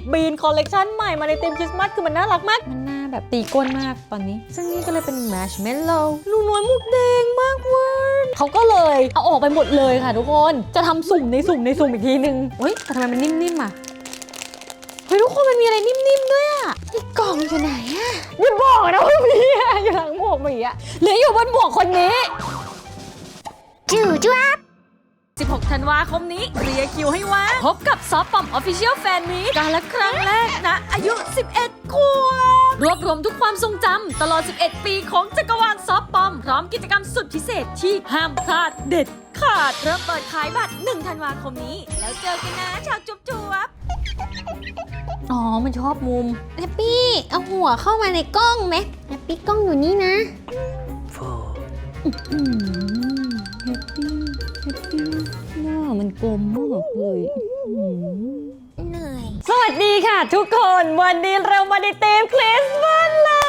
ตบีนคอลเลกชันใหม่มาในธีมคริสต์มาสคือมันน่ารักมาก มันน่าแบบตีก้นมากตอนนี้ ซึ่งนี่ก็เลยเป็นแมชเมลโล่ลูกน้อยมุกแดงมากเวอร์เขาก็เลยเอาออกไปหมดเลยค่ะทุกคน จะทำสุ่มในสุ่มในสุ่มอีกทีนึงเฮ้ยแต่ทำไมมันนิ่มๆอะเฮ้ยทุกคนมันมีอะไรนิ่มๆด้วยอะนี่กล่องอยู่ไหนอะอย่าบอกนะว่ามีอะอยู่หลังหมวกหมีอะหรืออยู่บนหมวกคนนี้จู่จ้าบ 16 ธันวาคมนี้เคลียร์คิวให้ว่างพบกับซอฟปอมออฟฟิเชียลแฟนมีการละครั้งแรกนะ อายุ 11 ขวบรวบรวมทุกความทรงจำตลอด 11 ปีของจักรวาลซอฟปอม พร้อมกิจกรรมสุดพิเศษที่ห้ามพลาดเด็ดขาด เริ่มเปิดขายบัตร 1 ธันวาคมนี้ แล้วเจอกันนะชาวจุ๊บจุ๊บอ๋อ มันชอบมุมแฮปปี้ เอาหัวเข้ามาในกล้องไหมแฮปปี้กล้องอยู่นี่นะอืม แฮปปี้ แฮปปี้หน้ามันกลมมากเลยอืมเหนื่อย สวัสดีค่ะทุกคนวันนี้เรามาในเต็มคริสต์มาสแล้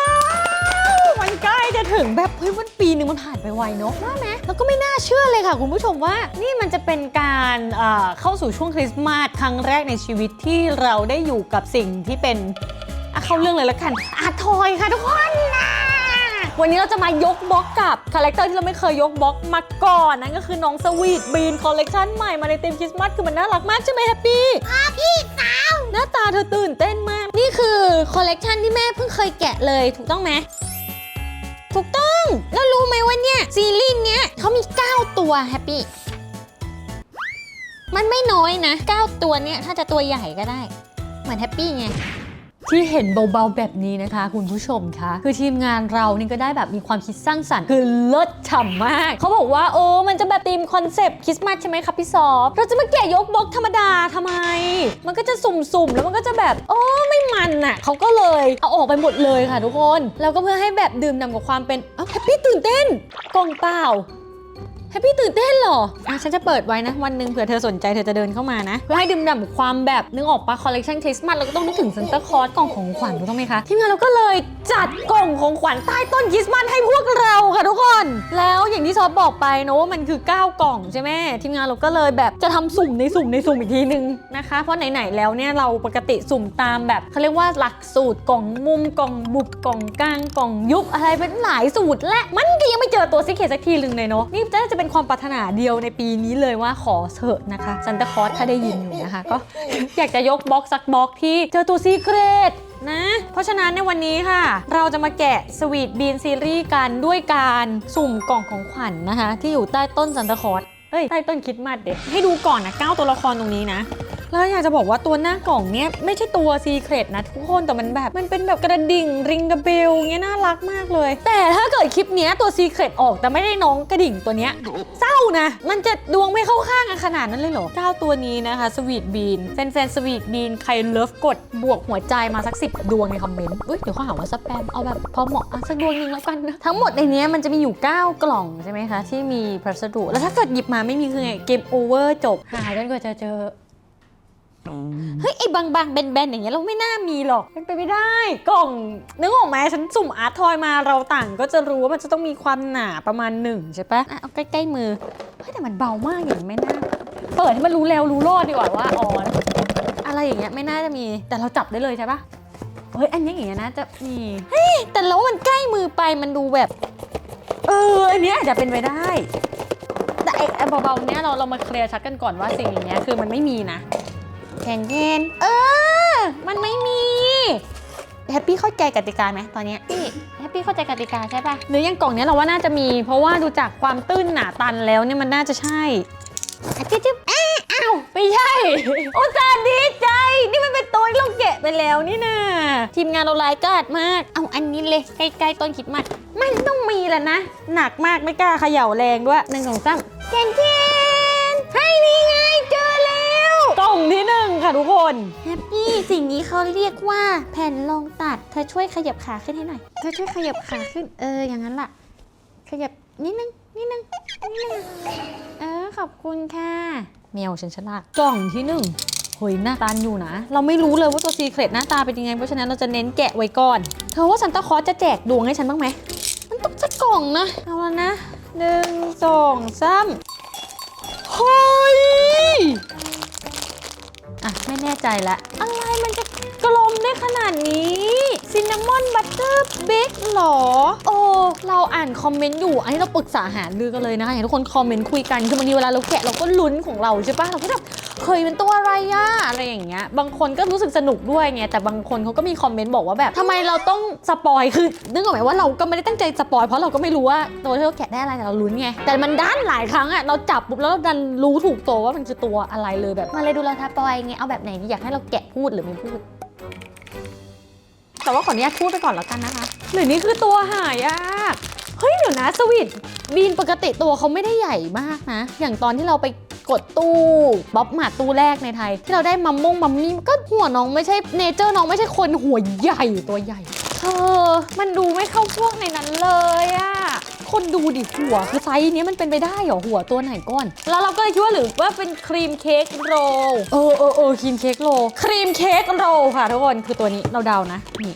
วมันใกล้จะถึงแบบเฮ้ยวันปีหนึ่งมันผ่านไปไวเนอะว่าไหมแล้วก็ไม่น่าเชื่อเลยค่ะ คุณผู้ชมว่า นี่มันจะเป็นการเอ่อเข้าสู่ช่วงคริสต์มาสครั้งแรกในชีวิตที่เราได้อยู่กับสิ่งที่เป็นอะเข้าเรื่องเลยละกันอาทอยค่ะทุกคนนะ วันนี้เราจะมายกบล็อกกับคาแรคเตอร์ที่เราไม่เคยยกบล็อกมาก่อนนั่นก็คือน้องสวีทบีนคอลเลกชันใหม่มาในธีมคริสต์มาสคือมันน่ารักมากใช่ไหมแฮปปี้พี่สาวหน้าตาเธอตื่นเต้นมาก นี่คือคอลเลกชันที่แม่เพิ่งเคยแกะเลยถูกต้องไหมถูกต้อง แล้วรู้ไหมว่าเนี่ยซีรีส์เนี้ยเขามี 9 ตัวแฮปปี้ มันไม่น้อยนะ 9 ตัวเนี่ยถ้าจะตัวใหญ่ก็ได้ เหมือนแฮปปี้ไง ที่เห็นเบาๆแบบนี้นะคะ คุณผู้ชมคะ คือทีมงานเรานี่ก็ได้แบบมีความคิดสร้างสรรค์คือเลิศฉ่ำมาก เขาบอกว่าเออมันจะแบบธีมคอนเซปต์คริสต์มาสใช่ไหมครับพี่ซอฟเราจะมาแกะยกบล็อกธรรมดาทำไม มันก็จะสุ่มๆ แล้วมันก็จะแบบโอ้ไม่มันน่ะเขาก็เลยเอาออกไปหมดเลยค่ะทุกคน แล้วก็เพื่อให้แบบดื่มด่ำกับความเป็นแฮปปี้ตื่นเต้นกล่องเปล่า แฮปปี้ตื่นเต้นเหรออะฉันจะเปิดไว้นะ วันหนึ่งเผื่อเธอสนใจเธอจะเดินเข้ามานะเพื่อให้ดื่มด่ำกับความแบบนึกออกปะคอลเลกชันคริสต์มาสเราก็ต้องนึกถึงซันตาคลอสกล่องของขวัญถูกต้องไหมคะทีมงานเราก็เลยจัดกล่องของขวัญใต้ต้นคริสต์มาสให้พวกเราค่ะทุกคน แล้ว อย่างที่ซอฟบอกไปเนอะว่ามันคือ 9 กล่องใช่ไหมทีมงานเราก็เลยแบบจะทำสุ่มในสุ่มในสุ่มอีกทีนึงนะคะ เพราะไหนๆแล้วเนี่ยเราปกติสุ่มตามแบบเขาเรียกว่าหลักสูตรกล่องมุมกล่องบุบกล่องกลางกล่องยุบอะไรเป็นหลายสูตร และมันก็ยังไม่เจอตัวซิกเคสักทีหนึ่งเลยเนาะนี่น่าจะเป็นความปรารถนาเดียวในปีนี้เลยว่าขอเถอะนะคะซันตาคอสถ้าได้ยินอยู่นะคะก็อยากจะยกบล็อกสักบล็อกที่เจอตัวซีเครต นะ เพราะฉะนั้นในวันนี้ค่ะ เราจะมาแกะสวีทบีนซีรีส์กันด้วยการสุ่มกล่องของขวัญนะคะ ที่อยู่ใต้ต้นซันตาคลอสเอ้ย ใต้ต้นคริดมาดเด็กให้ดูก่อนนะเก้าตัวละครตรงนี้นะ แล้วอยากจะบอกว่าตัวหน้ากล่องเนี้ยไม่ใช่ตัวซีเครตนะทุกคนแต่มันแบบมันเป็นแบบกระดิ่งริงกระเบลเงี้ยน่ารักมากเลย แต่ถ้าเกิดคลิปเนี้ยตัวซีเครตออกแต่ไม่ได้น้องกระดิ่งตัวเนี้ยเศร้านะ มันจะดวงไม่เข้าข้างกันขนาดนั้นเลยเหรอเก้าตัวนี้นะคะสวีทบีนแฟนๆสวีทบีนใครเลิฟกดบวกหัวใจมาสักสิบดวงในคอมเมนต์อุ้ยเดี๋ยวเขาหาว่าสแปมเอาแบบพอเหมาะอะสักดวงนึงแล้วกันนะทั้งหมดในนี้มันจะมีอยู่ 9 กล่องใช่ไหมคะที่มีพัสดุแล้วถ้าเกิดหยิบมาไม่มีคือไงเกมโอเวอร์จบหาจนกว่าจะเจอ เฮ้ยไอ้บางๆแบนๆอย่างเงี้ยเราไม่น่ามีหรอกเป็นไปไม่ได้ กล่องนึกออกไหมฉันสุ่มอาร์ตทอยมาเราต่างก็จะรู้ว่ามันจะต้องมีความหนาประมาณหนึ่งใช่ปะอะเอาใกล้ๆมือเฮ้ยแต่มันเบามากอย่างนี้ไม่น่าเปิดให้มันรู้แล้วรู้รอดดีกว่าว่าอ๋ออะไรอย่างเงี้ยไม่น่าจะมีแต่เราจับได้เลยใช่ปะเฮ้ยอันนี้อย่างเงี้ยนะจะมีเฮ้ยแต่แล้วมันใกล้มือไปมันดูแบบ เอออันเนี้ยอาจจะเป็นไปได้แต่ไอ้ไอ้เบาๆเนี้ยเราเรามาเคลียร์ชัดกันก่อนว่าสิ่งอย่างเงี้ยคือมันไม่มีนะ แทนเย็น เออ มันไม่มี แฮปปี้เข้าใจกติกาไหมตอนเนี้ยพี่แฮปปี้เข้าใจกติกาใช่ปะหรืออยังกล่องเนี้ยเราว่าน่าจะมี เพราะว่าดูจากความตื้นหนาตันแล้วเนี่ยมันน่าจะใช่แฮปปี้จิ๊บอ้าอ้าวไม่ใช่ อุตส่าห์ดีใจ นี่มันเป็นตัวที่เราแกะไปแล้วนี่นะทีมงานเรารายกาดมาก เอาอันนี้เลยใกล้ๆต้นคิดมัดมันต้องมีแหละนะ หนักมากไม่กล้าเขย่าแรงด้วยหนึ่งสองสามเจนเจนให้นี่ไงเจอแล้วก ล่องที่หนึ่งค่ะทุกคน แฮปปี้สิ่งนี้เขาเรียกว่าแผ่นรองตัด เธอช่วยขยับขาขึ้นให้หน่อย เธอช่วยขยับขาขึ้น เออ อย่างนั้นล่ะ ขยับนิดนึง นิดนึง นิดนึง เออ ขอบคุณค่ะแมวฉันฉลาดกล่องที่หนึ่งเฮ้ยหน้าตาอยู่นะ เราไม่รู้เลยว่าตัวซีเครตหน้าตาเป็นยังไง เพราะฉะนั้นเราจะเน้นแกะไว้ก่อน เธอว่าซันตาคลอสจะแจกดวงให้ฉันบ้างไหม มันต้องสักกล่องนะ เอาละนะหนึ่งสองสามเฮ้ย อะไม่แน่ใจละอะไรมันจะกลมได้ขนาดนี้ ซินนามอนบัตเตอร์เบกหรอ โอ้ เราอ่านคอมเมนต์อยู่ อันนี้เราปรึกษาหารือกันเลยนะคะอยากให้ทุกคนคอมเมนต์คุยกัน คือบางทีเวลาเราแกะเราก็ลุ้นของเราใช่ปะเราก็แบบเคยเป็นตัวอะไรอะอะไรอย่างเงี้ย บางคนก็รู้สึกสนุกด้วยไง แต่บางคนเขาก็มีคอมเมนต์บอกว่าแบบทำไมเราต้องสปอย คือนึกออกไหมว่าเราก็ไม่ได้ตั้งใจสปอย เพราะเราก็ไม่รู้ว่าตัวที่เราแกะได้อะไรแต่เราลุ้นไง แต่มันด้านหลายครั้งอะเราจับปุ๊บแล้วเราดันรู้ถูกตัวว่ามันคือตัวอะไรเลยแบบ มาเลยดูเราสปอยไง เอาแบบไหนดีอยากให้เราแกะพูดหรือไม่พูด แต่ว่าขออนุญาตพูดไปก่อนแล้วกันนะคะ หรือนี่คือตัวหายากเฮ้ยเดี๋ยวนะสวิตบีนปกติตัวเขาไม่ได้ใหญ่มากนะ อย่างตอนที่เราไปกดตู้บ๊อบหมาตู้แรกในไทย ที่เราได้มัมมงมัมมี่ก็หัวน้องไม่ใช่เนเจอร์น้องไม่ใช่คนหัวใหญ่ตัวใหญ่เธอมันดูไม่เข้าพวกในนั้นเลยอะ คนดูดิหัวคือไซส์เนี้ยมันเป็นไปได้เหรอหัวตัวไหนก้อน แล้วเราก็เลยคิดว่าหรือว่าเป็นครีมเค้กโรลเออเออเออครีมเค้กโรลครีมเค้กโรลค่ะทุกคนคือตัวนี้เราเดานะนี่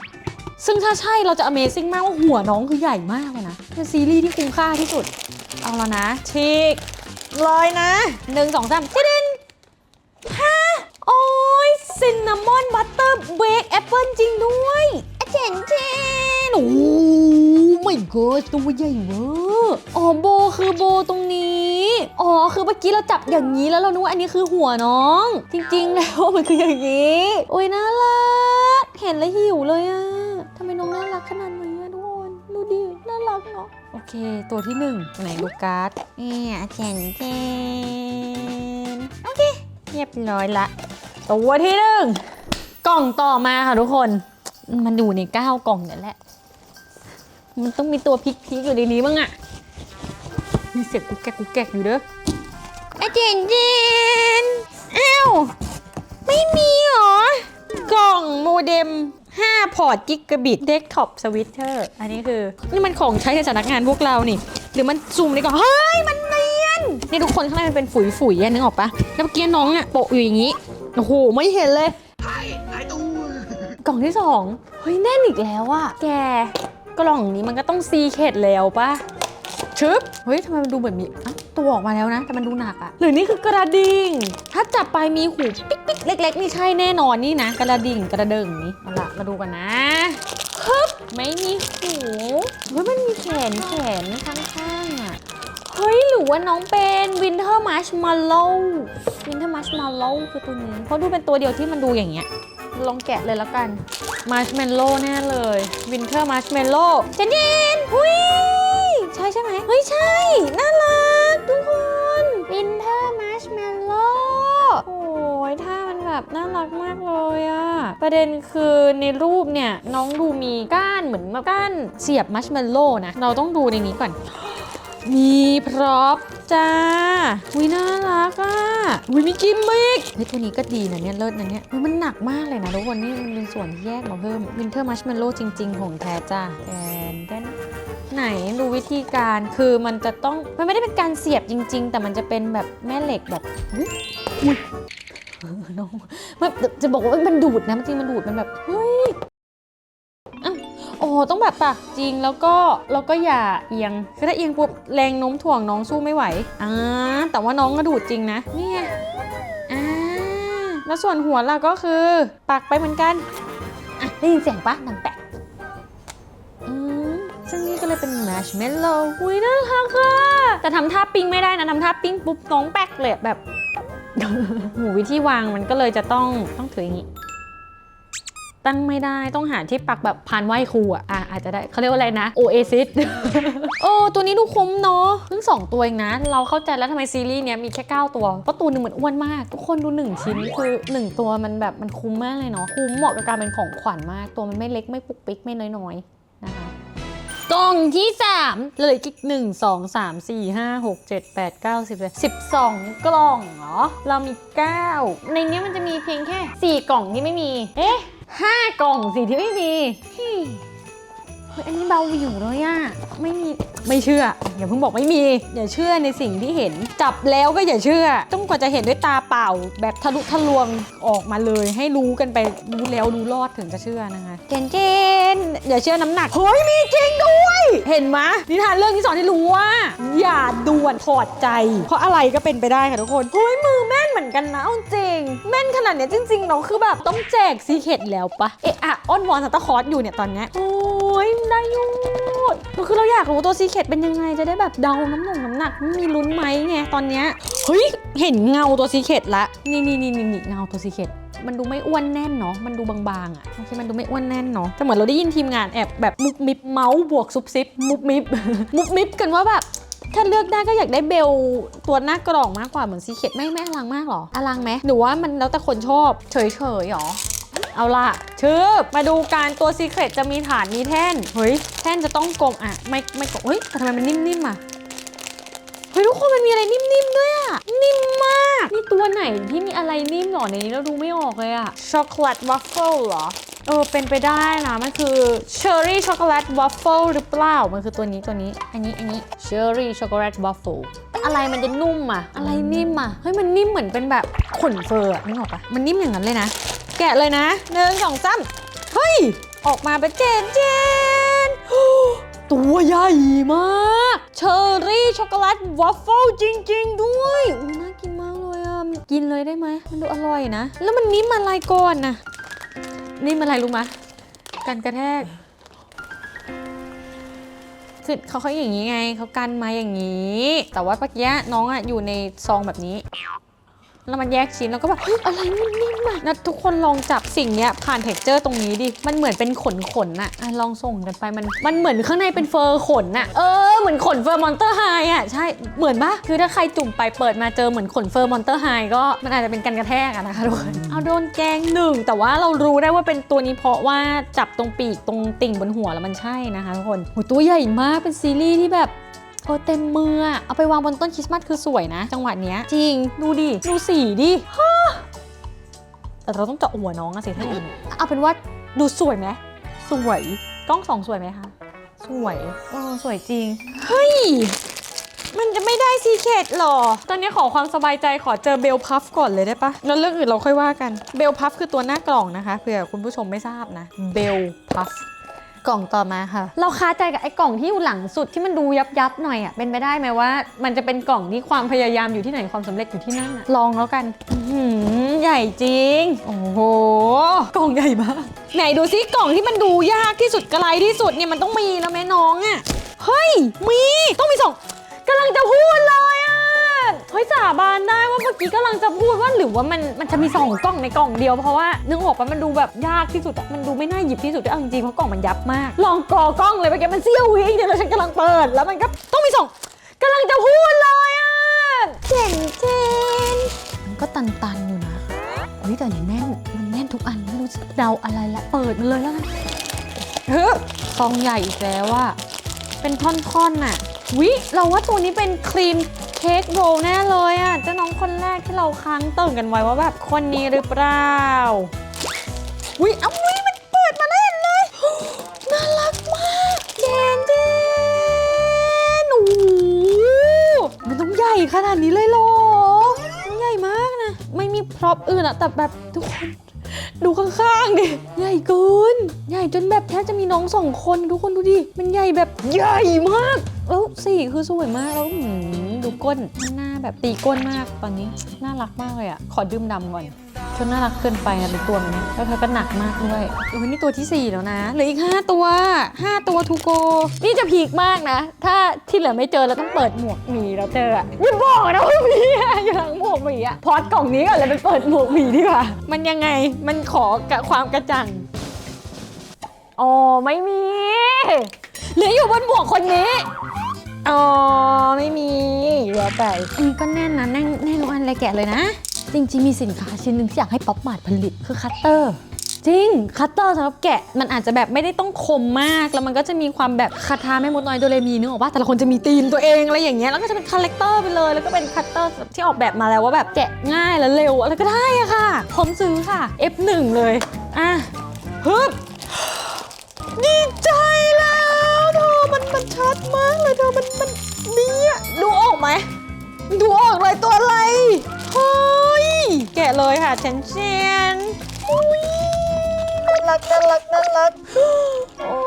ซึ่งถ้าใช่เราจะ Amazing มากว่าหัวน้องคือใหญ่มากเลยนะเป็นซีรีส์ที่คุ้มค่าที่สุด เอาแล้วนะชิกเลยนะหนึ่งสองสามจิดินฮะโอ้ยซินนามอนบัตเตอร์เบกแอปเปิลจริงด้วยอะเจนเจนโอ้ ไม่กอดตัวใหญ่เวอร์อ๋อโบคือโบตรงนี้ อ๋อคือเมื่อกี้เราจับอย่างนี้แล้วเรานึกว่าอันนี้คือหัวน้อง จริงๆ แล้วมันคืออย่างนี้ โอ้ยน่ารัก เห็นแล้วหิวเลยอะทำไมน้องน่ารักขนาดนี้อะทุกคนดูดิน่ารักเนาะโอเค ตัวที่หนึ่งไหนลูกการ์ดเนี่ยเจนเจนโอเคเรียบร้อยละ ตัวที่หนึ่งกล่องต่อมาค่ะทุกคน มันอยู่ในเก้ากล่องเนี่ยแหละ มันต้องมีตัวพลิกๆอยู่ในนี้บ้างอะมีเสียงกุ๊กแกกกุ๊กแกกอยู่เด้อไอเจนเจนอ้าวไม่มีหรอ กล่องโมเด็ม5 พอร์ตกิกะบิตเดสก์ท็อปสวิตเชอร์อันนี้คือ นี่มันของใช้ในสำนักงานพวกเรานี่ หรือมันซูมในกล่อง เฮ้ย มันเนียนนี่ทุกคนข้างในมันเป็นฝุ่ยฝุ่ยๆอะนึกออกปะแล้วเมื่อกี้น้องอะโปะอยู่อย่างนี้ โอ้โห ไม่เห็นเลยกล่องที่สองเฮ้ยแน่นอีกแล้วอะแก กล่องนี้มันก็ต้องซีเคดแล้วปะชึบ เฮ้ยทำไมมันดูเหมือนมีอะตัวออกมาแล้วนะ แต่มันดูหนักอะหรือนี่คือกระดิ่ง ถ้าจับไปมีหูปิ๊กปิ๊กเล็ก ๆ นี่ใช่แน่นอนนี่นะ กระดิ่งกระเดิงนี้เอาละมาดูกันนะฮึบไม่มีหูเฮ้ยมันมีแขนแขนข้างๆ ฮ้ย หรือว่าน้องเป็นวินเทอร์มาร์ชมาร์โลวินเทอร์มาร์ชมาร์โลคือตัวนี้ เพราะดูเป็นตัวเดียวที่มันดูอย่างเงี้ย ลองแกะเลยแล้วกันมาร์ชเมลโล่แน่เลยวินเทอร์มาร์ชเมลโล่เจนเจนหุยใช่ใช่ไหมเฮ้ย ใช่ น่ารักทุกคนวินเทอร์มาร์ชเมลโล่โอ้ยท่ามันแบบน่ารักมากเลยอะประเด็นคือในรูปเนี่ย น้องดูมีก้านเหมือนแบบก้านเสียบมัชเมลโล่นะ เราต้องดูในนี้ก่อน มีพร็อพจ้าวิน่ารักอะวิมีกิมมิกเฮ้ยตัวนี้ก็ดีนะเนี่ยเลิศนะเนี่ยมันหนักมากเลยนะทุกคนนี่มันเป็นส่วนที่แยกมาเพิ่มวินเทอร์มัชเมลโล่จริง ๆ ของแท้จ้าแกนแกนไหนดูวิธีการคือมันจะต้องมันไม่ได้เป็นการเสียบจริง ๆ แต่มันจะเป็นแบบแม่เหล็กแบบอุ๊ยน้องมันจะบอกว่ามันดูดนะจริงๆมันดูดมันแบบเฮ้ย โอ้ต้องแบบตักจริงแล้วก็แล้วก็อย่าเอียงคือถ้าเอียงปุ๊บแรงโน้มถ่วงน้องสู้ไม่ไหวอ่าแต่ว่าน้องก็ดูดจริงนะนี่ยอ่าแล้วส่วนหัวล่ะก็คือปักไปเหมือนกันอะได้ยินเสียงปะดังแปะอืมซึ่งนี่ก็เลยเป็นแมชเมลโล่อุ้ยน่ารักค่ะแต่ทำท่าปิ้งไม่ได้นะทำท่าปิ้งปุ๊บน้องแป๊กเลยแบบหูวิธีวางมันก็เลยจะต้องต้องถืออย่างนี้ ตั้งไม่ได้ต้องหาที่ปักแบบพานไหว้ครูอะอาจจะได้เขาเรียกว่าอะไรนะโอเอซิสโอ้ตัวนี้ดูคุ้มเนาะเพิ่งสองตัวเองนะ เราเข้าใจแล้วทำไมซีรีส์เนี้ยมีแค่ 9 ตัว เพราะตัวหนึ่งเหมือนอ้วนมาก ทุกคนดู 1 ชิ้นคือ 1 ตัวมันแบบมันคุ้มมากเลยเนาะคุ้มเหมาะกับการเป็นของขวัญมาก ตัวมันไม่เล็กไม่ปุกปิกไม่น้อยๆนะคะกล่องที่ 3 เลยกิ๊กหนึ่งสองสามสี่ห้าหกเจ็ดแปดเก้าสิบสิบสองกล่องเหรอ เรามี 9 ในนี้มันจะมีเพียงแค่ 4 กล่องที่ไม่มี เอ๊ะ ห้ากล่องสิที่ไม่มีเฮ้ยอันนี้เบาหวิวเลยอะไม่มี ไม่เชื่อ อย่าเพิ่งบอกไม่มี อย่าเชื่อในสิ่งที่เห็น จับแล้วก็อย่าเชื่อ ต้องกว่าจะเห็นด้วยตาเปล่า แบบทะลุทะลวงออกมาเลย ให้รู้กันไปรู้แล้วรู้รอดถึงจะเชื่อนะคะเจนเจนอย่าเชื่อน้ำหนักเฮ้ยมีจริงด้วย เห็นไหมนิทานเรื่องที่สอนให้รู้ว่า อย่าด่วนถอดใจ เพราะอะไรก็เป็นไปได้ค่ะทุกคนเฮ้ยมือแม่นเหมือนกันนะเอาจริง แม่นขนาดเนี้ยจริงๆน้องคือแบบต้องแจกซีเคดแล้วปะเอะอะอ้อนวอนซันตาคลอสอยู่เนี่ยตอนเนี้ยโอ้ยได้อยูก็คือเราอยากรู้ตัวซีเคดเป็นยังไงจะได้แบบเดาน้ำหนักน้ำหนักมีลุ้นไหมไงตอนเนี้ยเฮ้ยเห็นเงาตัวซีเคดละนี่นี่นี่นี่นี่เงาตัวซีเคดมันดูไม่อ้วนแน่นเนาะ มันดูบางๆอะ่ะโอเคมันดูไม่อ้วนแน่นเนาะ แต่เหมือนเราได้ยินทีมงานแอบแบบมุบมิบเมาส์บวกซุบซิบมุบมิบ มุบมิบกันว่าแบบถ้าเลือกได้ก็อยากได้เบลตัวหน้ากล่องมากกว่าเหมือนซีเคดไม่ไม่อลังมากหรออลังไหมหนูว่ามันแล้วแต่คนชอบเฉยๆหรอ เอาล่ะ ชื่อมาดูการตัวซีเครตจะมีฐานมีแท่น เฮ้ย แท่นจะต้องกลมอะ ไม่ไม่กลมเฮ้ยแต่ทำไมมันนิ่มๆอะ เฮ้ย ทุกคนมันมีอะไรนิ่มๆด้วยอะนิ่มมาก นี่ตัวไหนที่มีอะไรนิ่มหรอในนี้เราดูไม่ออกเลยอะช็อกโกแลตวัฟเฟิลเหรอเออเป็นไปได้นะ มันคือเชอร์รี่ช็อกโกแลตวัฟเฟิลหรือเปล่า มันคือตัวนี้ตัวนี้ อันนี้อันนี้เชอร์รี่ช็อกโกแลตวัฟเฟิลอะไรมันจะนุ่มอะอะไรนิ่มอะเฮ้ย มันนิ่มเหมือนเป็นแบบขนเฟอร์อะนึกออกปะมันนิ่มอย่างนั้นเลยนะ แกะเลยนะหนึ่งสองสามเฮ้ย ออกมาเป็นเจนเจนตัวใหญ่มาก เชอร์รี่ช็อกโกแลตวัฟเฟิลจริง ๆ ด้วยน่ากินมากเลยอะ กินเลยได้ไหม มันดูอร่อยนะ แล้วมันนิ่มอะไรก่อนนะนิ่มอะไรรู้ไหมกันกระแทกคือเขาเขาอย่างนี้ไง เขากันมาอย่างนี้ แต่ว่าเมื่อกี้น้องอะอยู่ในซองแบบนี้ แล้วมันแยกชิ้นแล้วก็แบบเฮ้ยอะไรนิ่มๆอะนะทุกคนลองจับสิ่งเนี้ยผ่านเท็กเจอร์ตรงนี้ดิ มันเหมือนเป็นขนขนๆน่ะอะลองส่งกันไปมันมันเหมือนข้างในเป็นเฟอร์ขนน่ะเออเหมือนขนเฟอร์มอนเตอร์ไฮอะใช่เหมือนปะคือถ้าใครจุ่มไปเปิดมาเจอเหมือนขนเฟอร์มอนเตอร์ไฮก็มันอาจจะเป็นการกระแทกอะนะคะทุกคนเอาโดนแกงหนึ่งแต่ว่าเรารู้ได้ว่าเป็นตัวนี้เพราะว่าจับตรงปีกตรงติ่งบนหัวแล้วมันใช่นะคะทุกคนโหตัวใหญ่มากเป็นซีรีส์ที่แบบ โอ้เต็มมืออะเอาไปวางบนต้นคริสต์มาสคือสวยนะ จังหวะเนี้ยจริงดูดิดูสีดิฮ่าแต่เราต้องเจาะหัวน้องอะสิถ้าอย่างนี้เอาเป็นว่าดูสวยไหมสวยกล้องสองสวยไหมคะสวยเออสวยจริงเฮ้ยมันจะไม่ได้ซีเคดหรอ ตอนนี้ขอความสบายใจขอเจอเบลพัฟก่อนเลยได้ปะแล้วเรื่องอื่นเราค่อยว่ากัน เบลพัฟคือตัวหน้ากล่องนะคะเผื่อคุณผู้ชมไม่ทราบนะ เบลพัฟ กล่องต่อมาค่ะ เราคาใจกับไอ้กล่องที่อยู่หลังสุดที่มันดูยับยับๆหน่อยอะเป็นไปได้ไหมว่า มันจะเป็นกล่องที่ความพยายามอยู่ที่ไหนความสำเร็จอยู่ที่นั่นอะลองแล้วกันอื้อหือใหญ่จริง โอ้โห กล่องใหญ่มาก ไหนดูซิกล่องที่มันดูยากที่สุดไกลที่สุดเนี่ยมันต้องมีแล้วแม่น้องอะเฮ้ย มี ต้องมีสองกำลังจะพูดเลยอะ เฮ้ยสาบานได้ว่าเมื่อกี้กำลังจะพูดว่าหรือว่ามันมันจะมีสองกล่องในกล่องเดียวเพราะว่านึกออกปะมันดูแบบยากที่สุดอะมันดูไม่น่าหยิบที่สุดเอาจริงๆเพราะกล่องมันยับมาก ลองกอกล้องเลยเมื่อกี้มันเสี้ยววิเดียวแล้วฉันกำลังเปิด แล้วมันก็ต้องมีสองกำลังจะพูดเลยอะเจ๋งเจนมันก็ตันๆอยู่นะเฮ้ยแต่แน่นมันแน่นทุกอันไม่รู้จะเดาอะไรละเปิดมันเลยแล้วกันเฮ้ยซองใหญ่อีกแล้วอะเป็นท่อนๆน่ะวิเราว่าตัวนี้เป็นครีม เค้กโรลแน่เลยอะเจ้าน้องคนแรกที่เราค้างเติ่งกันไว้ว่าแบบคนนี้หรือเปล่าวิเอาวิมันเปิดมาแล้วเห็นเลยน่ารักมากเจนเจนโอ้มันต้องใหญ่ขนาดนี้เลยเหรอมันใหญ่มากนะ ไม่มีพร็อพอื่นอะแต่แบบทุกคนดูข้างๆดิ ใหญ่เกิน ใหญ่จนแบบแทบจะมีน้องสองคนทุกคนดูดิ มันใหญ่แบบใหญ่มาก แล้วสีคือสวยมากแล้วหืม ดูก้นหน้าแบบตีก้นมากตอนนี้น่ารักมากเลยอะขอดื่มดำก่อนจนน่ารักเกินไปนะเป็นตัวมันแล้วเธอก็หนักมากด้วยโอ้ยนี่ตัวที่ 4 แล้วนะเหลืออีก 5 ตัว 5 ตัวทูโก นี่จะพีคมากนะ ถ้าที่เหลือไม่เจอเราต้องเปิดหมวกหมีแล้วเจออะอย่าบอกนะว่ามีอะอยู่หลังหมวกหมีอะพอดกล่องนี้ก่อนเลยไปเปิดหมวกหมีดีกว่ามันยังไงมันขอกะความกระจ่างอ๋อไม่มีเหลืออยู่บนหมวกคนนี้ อ๋อ ไม่มีเหลือไปอันนี้ก็แน่นนะแน่นแน่นทุกอันเลยแกะเลยนะ จริงๆ มีสินค้าชิ้นหนึ่งที่อยากให้ป๊อปมาร์ทผลิตคือคัตเตอร์ จริง คัตเตอร์สำหรับแกะมันอาจจะแบบไม่ได้ต้องคมมาก แล้วมันก็จะมีความแบบคาทาแม่มดน้อยโดเรมีนึกออกปะแต่ละคนจะมีธีมตัวเองอะไรอย่างเงี้ยแล้วก็จะเป็นคาแรคเตอร์ไปเลย แล้วก็เป็นคัตเตอร์ที่ออกแบบมาแล้วว่าแบบแกะง่ายและเร็วอะไรก็ได้อะค่ะพร้อมซื้อค่ะ F1 เลยอะฮึบดีใจแล้วเธอ มันชัดมากเลยเธอ มัน มันดีอะดูออกไหม ดูออกเลยตัวอะไรเฮ้ยแกะเลยค่ะเชนเชนอุ้ยน่ารักน่ารักน่ารักโอ้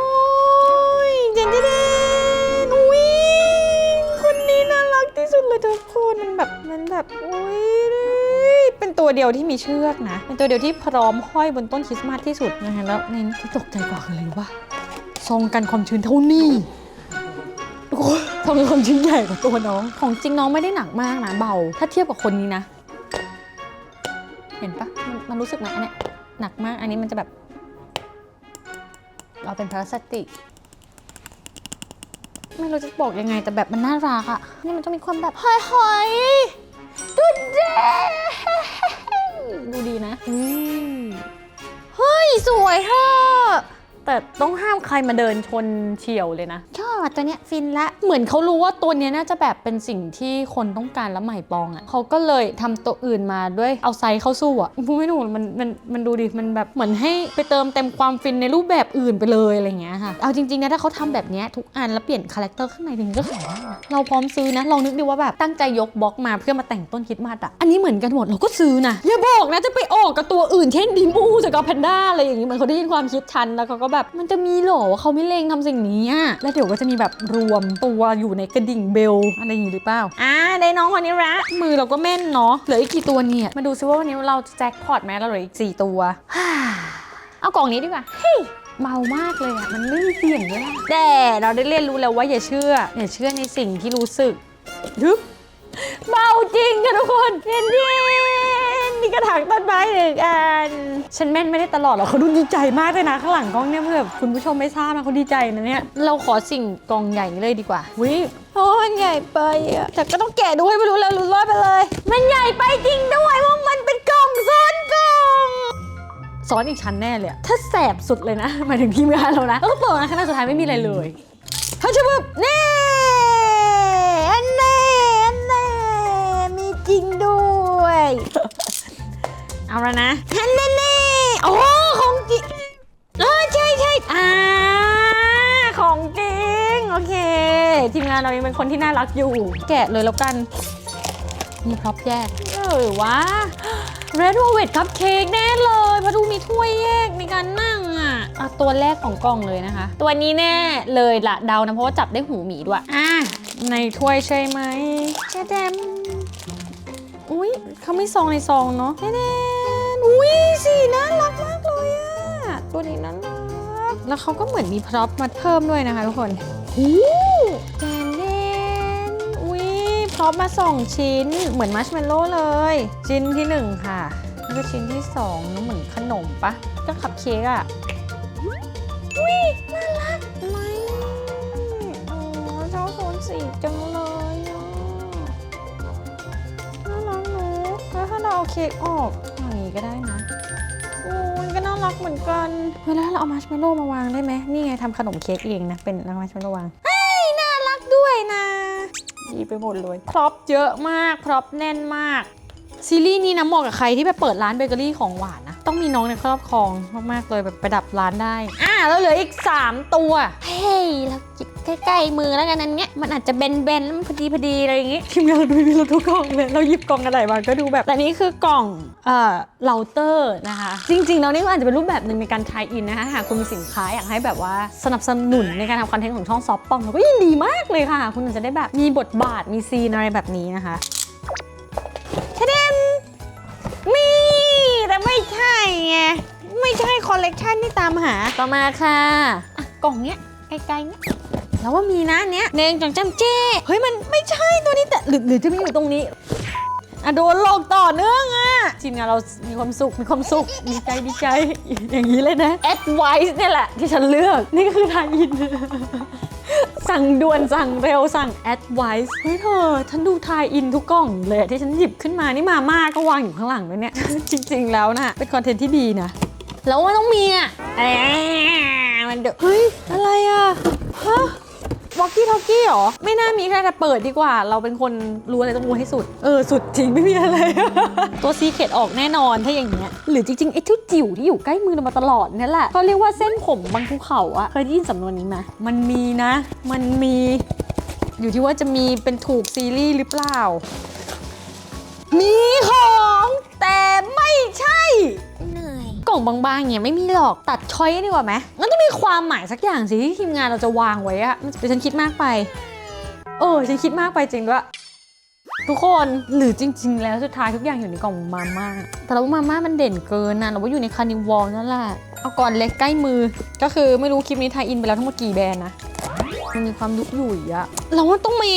ยเจนเจนอุ้ยคนนี้น่ารักที่สุดเลยทุกคนมันแบบมันแบบอุ้ยเป็นตัวเดียวที่มีเชือกนะ เป็นตัวเดียวที่พร้อมห้อยบนต้นคริสต์มาสที่สุดนะคะแล้วในที่ตกใจกว่าคืออะไรรู้ปะซองกันความชื้นเท่านี้ โอ้ยทำไมความชิ้นใหญ่กว่าตัวน้อง ของจริงน้องไม่ได้หนักมากนะเบา ถ้าเทียบกับคนนี้นะ เห็นปะมันมันรู้สึกไหมอันเนี้ยหนักมากอันนี้มันจะแบบ เราเป็นพลาสติก ไม่รู้จะบอกยังไงแต่แบบมันน่ารักอะนี่มันต้องมีความแบบหอยหอยๆดูเด้ดูดีนะอืมเฮ้ยสวยเธอ แต่ต้องห้ามใครมาเดินชนเฉียวเลยนะ ชอบอะตัวเนี้ยฟินละ เหมือนเขารู้ว่าตัวเนี้ยน่าจะแบบเป็นสิ่งที่คนต้องการแล้วใหม่ปองอะ่ะเขาก็เลยทำตัวอื่นมาด้วยเอาไซส์เข้าสู้อะ่ะไม่รู้มันมันมันดูดิมันแบบเหมือนให้ไปเติมเต็มความฟินในรูปแบบอื่นไปเลยอะไรเงี้ยค่ะเอาจริงๆนะถ้าเขาทำแบบเนี้ยทุกอันแล้วเปลี่ยนคาแรคเตอร์ข้างในจริงๆก็ขายได้นะเราพร้อมซื้อนะลองนึกดูว่าแบบตั้งใจยกบล็อกมาเพื่อมาแต่งต้นคริดมาสอะอันนี้เหมือนกันหมดเราก็ซื้อนะอย่าบอกนะจะไปออกกับตัวอื่นเช่นดิมูจากกับแพนด้าอะไรอย่างงี้เหมือนเขาได้ยินความคิดฉันแล้วเขาก็แบบมันจะมีเหรอว่าเขาไม่เลงทำสิ่งนี้อะแล้วเดี๋ยวก็จะมีแบบรวมตัวอยู่ในกระดิ่งเบลอะไรอย่างงี้หรือเปล่าอ่าได้น้องคนนี้ละมือเราก็แม่นเนาะเหลืออีกกี่ตัวเนี่ยมาดูซิว่าวันนี้เราจะแจ็คพอตไหมเราเหลืออีกสี่ตัวเอากล่องนี้ดีกว่าเฮ้ยเบามากเลยอะมันไม่มีเสียงด้วยอะแต่เราได้เรียนรู้แล้วว่าอย่าเชื่ออย่าเชื่อในสิ่งที่รู้สึกฮึบ เบาจริงค่ะทุกคนเย็นเย็นมีกระถางต้นไม้หนึ่งอัน ฉันแม่นไม่ได้ตลอดหรอกเขาดูดีใจมากเลยนะข้างหลังกล้องเนี่ยเพื่อคุณผู้ชมไม่ทราบนะเขาดีใจนะเนี่ย เราขอสิ่งกล่องใหญ่นี้เลยดีกว่าวิโอ้มันใหญ่ไปอะแต่ก็ต้องแกะดูให้ไม่รู้แล้วรู้รอดไปเลย มันใหญ่ไปจริงด้วยว่ามันเป็นกล่องซ้อนกล่องซ้อนอีกชั้นแน่เลยอะถ้าแสบสุดเลยนะหมายถึงทีมงานเรานะแล้วก็เปิดมาขนาดสุดท้ายไม่มีอะไรเลยฮัชบึบเน่ เอาละนะอันเน่เน่โอ้ของจริงเออใช่ใช่อ่าของจริง โอเค ทีมงานเรายังเป็นคนที่น่ารักอยู่ แกะเลยแล้วกัน มีพร็อพแยก เออวะ Red Velvet Cupcake แน่เลยเพราะดูมีถ้วยแยกในการนั่งอะอะ ตัวแรกของกล่องเลยนะคะ ตัวนี้แน่เลยละเดานะ เพราะว่าจับได้หูหมีด้วย อะ ในถ้วยใช่ไหมแช่แดม อุ้ยเขาไม่ซองในซองเนาะแช่แดมอุ้ยสีน่ารักมากเลยอะตัวนี้น่ารักแล้วเขาก็เหมือนมีพร็อพมาเพิ่มด้วยนะคะทุกคนหูแจนเดนอุ้ยพร้อมมา2ชิ้นเหมือนมัชเมลโล่เลย ชิ้นที่1ค่ะแล้วก็ชิ้นที่2นั่นเหมือนขนมปะก็คัพเค้กอะอุ้ยน่ารักไหมอ๋อชอบโซนสีจัง เราเอาเค้กออกอย่างนี้ก็ได้นะโอ้ยก็น่ารักเหมือนกันเวลาเราเอามัชเมลโล่มาวางได้ไหมนี่ไงทำขนมเค้กเองนะ เป็นมัชเมลโล่วางเอ้ยน่ารักด้วยนะดีไปหมดเลยพร็อพเยอะมากพร็อพแน่นมากซีรีส์นี้นะเหมาะกับใครที่ไปเปิดร้านเบเกอรี่ของหวานนะ ต้องมีน้องในครอบครองมากๆเลยแบบประดับร้านได้ อะแล้วเหลืออีก 3 ตัว เฮ้ยเราหยิบใกล้ๆมือแล้วกันอันเนี้ยมันอาจจะเบนๆแล้วมันพอดีพอดีอะไรอย่างงี้ทีมงานดูมีเราทุกกล่องเลยเราหยิบกล่องกระดาษมาก็ดูแบบแต่นี้คือกล่องเอ่อเราเตอร์นะคะ จริงๆแล้วนี่มันอาจจะเป็นรูปแบบหนึ่งในการทายอินนะคะหากคุณมีสินค้าอยากให้แบบว่าสนับสนุนในการทำคอนเทนต์ของช่องซอฟปองเราก็ยินดีมากเลยค่ะ คุณอาจจะได้แบบมีบทบาทมีซีนอะไรแบบนี้นะคะ แต่ไม่ใช่ไง ไม่ใช่คอลเลกชันที่ตามหา ต่อมาค่ะอะกล่องเนี้ยใกล้ๆเนี้ยแล้วว่ามีนะอันเนี้ยเนงจังจำเจ้ เฮ้ยมันไม่ใช่ตัวนี้แต่หรือหรือจะไม่อยู่ตรงนี้อะโดนหลอกต่อเนื่องอะทีมงานเรามีความสุขมีความสุขดีใจดีใจ อย่างนี้เลยนะ Advice เนี่ยแหละที่ฉันเลือก นี่ก็คือทางอิน สั่งด่วนสั่งเร็วสั่ง Advice เฮ้ยเธอฉันดูทายอินทุกกล่องเลยที่ฉันหยิบขึ้นมานี่มาม่าก็วางอยู่ข้างหลังด้วยเนี่ย จริง ๆ แล้วนะเป็นคอนเทนต์ที่ดีนะ แล้วว่าต้องมีอะเอะมันเดอเฮ้ย อะไรอะฮะ วอกกี้ทอกกี้หรอ ไม่น่ามีแค่แต่เปิดดีกว่า เราเป็นคนรู้อะไรต้องรู้ให้สุด เออ สุดจริงไม่มีอะไร ตัวซีเคดออกแน่นอนถ้าอย่างเงี้ย หรือจริงๆไอ้ทุจิ๋วที่อยู่ใกล้มือเรามาตลอดนี่แหละเขาเรียกว่าเส้นผมบางภูเขาอะเคยได้ยินสำนวนนี้ไหมมันมีนะ มันมี อยู่ที่ว่าจะมีเป็นถูกซีรีส์หรือเปล่า มีของ แต่ไม่ใช่ เหนื่อย กล่องบางๆเนี่ยไม่มีหรอกตัดช้อยดีกว่าไหมมันต้องมีความหมายสักอย่างสิที่ทีมงานเราจะวางไว้อะเดี๋ยวฉันคิดมากไป เออฉันคิดมากไปจริงด้วยทุกคนหรือจริง ๆ แล้วสุดท้ายทุกอย่างอยู่ในกล่องมาม่าแต่เราว่ามาม่ามันเด่นเกินนะเราว่าอยู่ในคานิวอลนั่นแหละเอาก่อนเล็กใกล้มือ ก็คือไม่รู้คลิปนี้ไทยอินไปแล้วทั้งหมดกี่แบรนด์นะมันมีความยุกหยุ่ยอะเราว่าต้องมี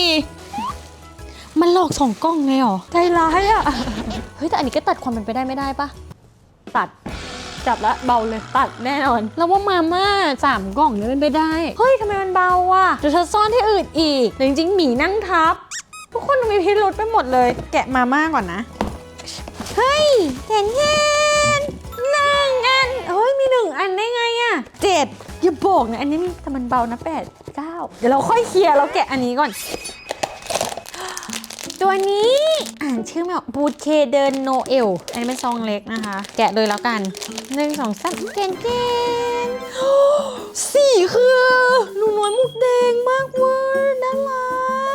มันหลอกสองกล้องไงหรอใจร้ายอะเฮ้ยแต่อันนี้ก็ตัดความเป็นไปได้ไม่ได้ปะตัด จับแล้วเบาเลยตัดแน่นอน แล้วว่ามาม่าสามกล่องเนี่ยเป็นไปได้ เฮ้ยทำไมมันเบาอะเดี๋ยวเธอซ่อนที่อื่นอีกแต่จริงๆหมีนั่งทับ ทุกคนมีพิรุษไปหมดเลย แกะมาม่าก่อนนะ เฮ้ยเห็นเห็นหนึ่งอันเฮ้ยมีหนึ่งอันได้ไงอะเจ็ดอย่าบอกนะอันนี้มีแต่มันเบานะแปดเก้าเดี๋ยวเราค่อยเคลียร์เราแกะอันนี้ก่อน ตัวนี้อ่านชื่อไม่ออกบูเคเดินโนเอลอันนี้เป็นซองเล็กนะคะ แกะเลยแล้วกันหนึ่งสองสามเกนเกนสีคือหนูน้อยมุกแดงมากเวอร์น่ารั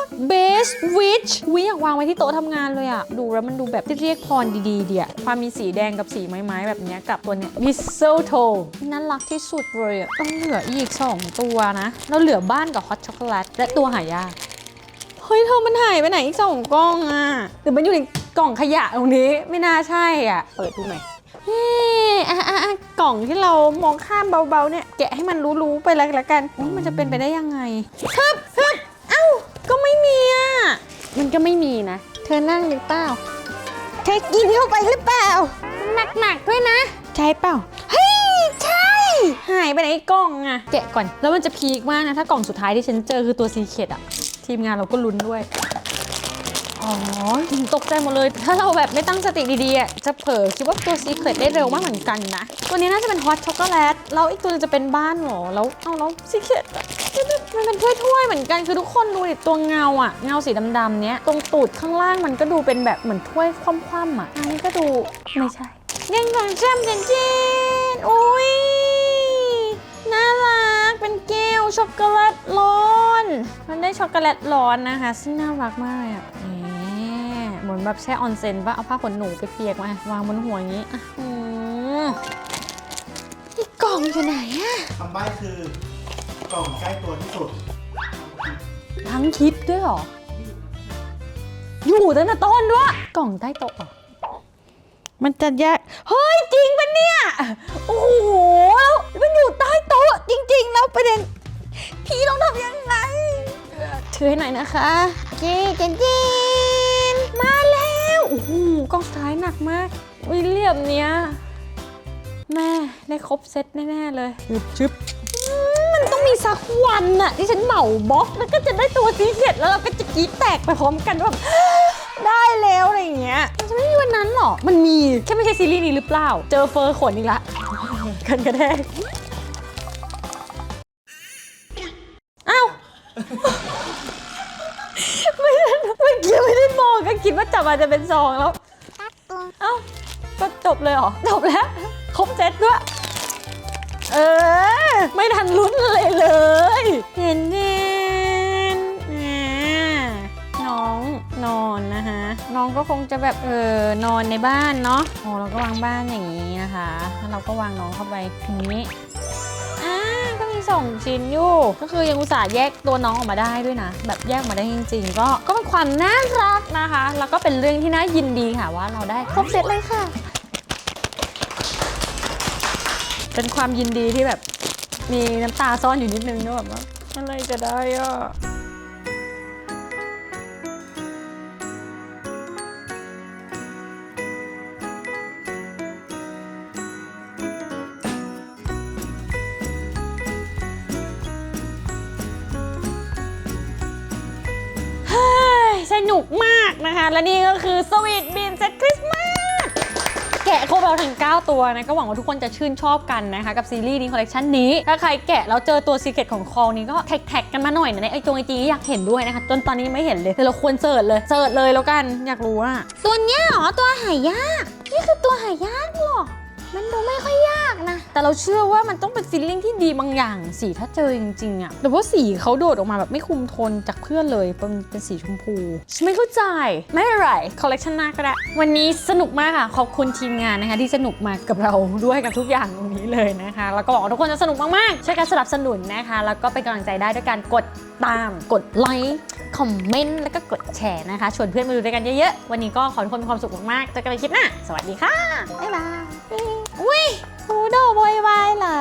ก Best Witch วิอยากวางไว้ที่โต๊ะทำงานเลยอะดูแล้วมันดูแบบที่เรียกพรดีๆเดียความมีสีแดงกับสีไม้ๆแบบนี้กับตัวเนี้ย Mistletoe น่ารักที่สุดเลยอะต้องเหลืออีก 2 ตัวนะ แล้วเหลือบ้านกับฮอตช็อกโกแลตและตัวหายาก ฮ้ยเธอมันหายไปไหนอีกสองกล้องอะหรือมันอยู่ในกล่องขยะตรงนี้ ไม่น่าใช่อะ เปิดดูหน่อยเฮ้อะอะอะกล่องที่เรามองข้ามเบาๆเนี่ยแกะให้มันรู้ๆไปแล้วละกันอุ๊ยมันจะเป็นไปได้ยังไงฮึบฮึบเอ้าก็ไม่มีอะมันก็ไม่มีนะ เธอนั่งหรือเปล่าเธอกินเข้าไปหรือเปล่าหนักๆด้วยนะ ใช่เปล่าเฮ้ยใช่ หายไปไหนกล่องอะแกะก่อนแล้วมันจะพีคมากนะ ถ้ากล่องสุดท้ายที่ฉันเจอคือตัวซีเคดอะ ทีมงานเราก็ลุ้นด้วย อ๋อ ตกใจหมดเลย ถ้าเราแบบไม่ตั้งสติดีๆ จะเผลอคิดว่าตัวซีเครตได้เร็วมากเหมือนกันนะ ตัวนี้น่าจะเป็นฮอตช็อกโกแลต แล้วอีกตัวหนึงจะเป็นบ้านเหรอ แล้ว เอาแล้วซีเครตมันเป็นถ้วยๆเหมือนกัน คือทุกคนดูดิตัวเงาอะเงาสีดำๆเนี้ย ตรงตูดข้างล่างมันก็ดูเป็นแบบเหมือนถ้วยคว่ำๆอะอันนี้ก็ดูไม่ใช่เด้งของแชมเจนเจนอุ้ยน่ารัก เป็นแก้วช็อกโกแลตร้อน มันได้ช็อกโกแลตร้อนนะคะ ซึ่งน่ารักมากเลยอะแหมเหมือนแบบแช่ออนเซ็นป่ะเอาผ้าขนหนูไปเปียกมาวางบนหัวอย่างนี้อะอืมนี่กล่องอยู่ไหนอะคำใบ้คือกล่องใกล้ตัวที่สุด ทั้งคลิปด้วยเหรอ อยู่ตั้งแต่ต้นด้วย กล่องใต้โต๊ะเหรอมันจะแยก เฮ้ย จริงปะเนี่ย โอ้โห แล้วมันอยู่ใต้ โต๊ะจริงๆ แล้วประเด็น พี่ต้องทำยังไง ถือให้หน่อยนะคะเจ๊เจนเจนมาแล้วโอ้โหกล้องสุดท้ายหนักมากวิลเลียมเนี้ยแม่ได้ครบเซตแน่ๆเลยชึบชึบอืมมันต้องมีสักวันน่ะที่ฉันเหมาบล็อกแล้วก็จะได้ตัวซีเสร็จแล้วเราก็จะกรีดแตกไปพร้อมกันว่าแบบได้แล้วอะไรอย่างเงี้ยมันจะไม่มีวันนั้นหรอมันมีแค่ไม่ใช่ซีรีส์นี้หรือเปล่า เจอเฟอร์ขนอีกละกันกระแทก ไม่ได้เมื่อกี้ไม่ได้มองก็คิดว่าจับมาจะเป็นซองแล้ว เอ้า ก็จบเลยเหรอ จบแล้ว ครบเซตด้วย เออ ไม่ทันลุ้นเลยเลยเห็นเด่นอ่าน้องนอนนะคะ น้องก็คงจะแบบเออนอนในบ้านเนาะโอ้เราก็วางบ้านอย่างนี้นะคะแล้วเราก็วางน้องเข้าไปอย่างนี้ 2 ชิ้นอยู่ ก็คือยังอุตส่าห์แยกตัวน้องออกมาได้ด้วยนะ แบบแยกมาได้จริง ๆ ก็ก็เป็นความน่ารักนะคะ แล้วก็เป็นเรื่องที่น่ายินดีค่ะว่าเราได้ครบเซตเลยค่ะ เป็นความยินดีที่แบบมีน้ำตาซ่อนอยู่นิดนึงด้วยแบบว่าอะไรจะได้อะ และนี่ก็คือสวีทบีนเซตคริสต์มาสแกะโครบลถึง 9 ตัวนะก็หวังว่าทุกคนจะชื่นชอบกันนะคะ กับซีรีส์นี้คอลเลคชันนี้ ถ้าใครแกะแล้วเจอตัวซีเกตของคอนี้ก็แท็กๆกันมาหน่อยนะในไอจงไอจีอยากเห็นด้วยนะคะ จนตอนนี้ไม่เห็นเลยแต่เราควรเสิร์ชเลยเสิร์ชเลยแล้วกันอยากรู้อะตัวเนี้ยเหรอตัวหายาก นี่คือตัวหายากหรอ มันดูไม่ค่อยยากนะ แต่เราเชื่อว่ามันต้องเป็นฟีลลิ่งที่ดีบางอย่าง สีถ้าเจอจริงๆอะแต่ว่าสีเขาโดดออกมาแบบไม่คุมโทนจากเพื่อนเลยเป็นเป็นสีชมพูฉันไม่เข้าใจ ไม่เป็นไรคอลเลคชันหน้าก็ได้ วันนี้สนุกมากค่ะ ขอบคุณทีมงานนะคะ ที่สนุกมากับเราด้วยกับทุกอย่างตรงนี้เลยนะคะ แล้วก็หวังว่าทุกคนจะสนุกมากๆช่วยกันสนับสนุนนะคะ แล้วก็เป็นกำลังใจได้ด้วยการกดตาม กดไลค์คอมเมนต์แล้วก็กดแชร์นะคะชวนเพื่อนมาดูด้วยกันเยอะๆวันนี้ก็ขอให้ทุกคนมีความสุขมากๆเจอกันในคลิปหน้าสวัสดีค่ะบ๊ายบาย อุ้ยฮูโดโวยวายเหรอ